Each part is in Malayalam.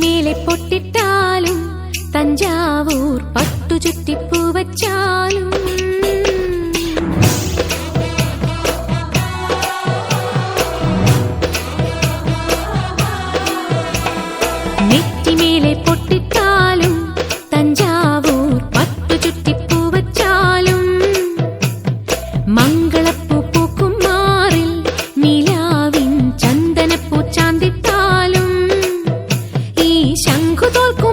മേലെ പൊട്ടിട്ടാലും തഞ്ചാവൂർ പട്ടുചുറ്റിപ്പൂ വച്ചാലും. നെറ്റിമേലെ പൊട്ടിട്ടാലും തഞ്ചാവൂർ പട്ടുചുറ്റിപ്പൂ വച്ചാലും. todo el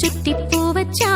சுத்தி பூ வச்சா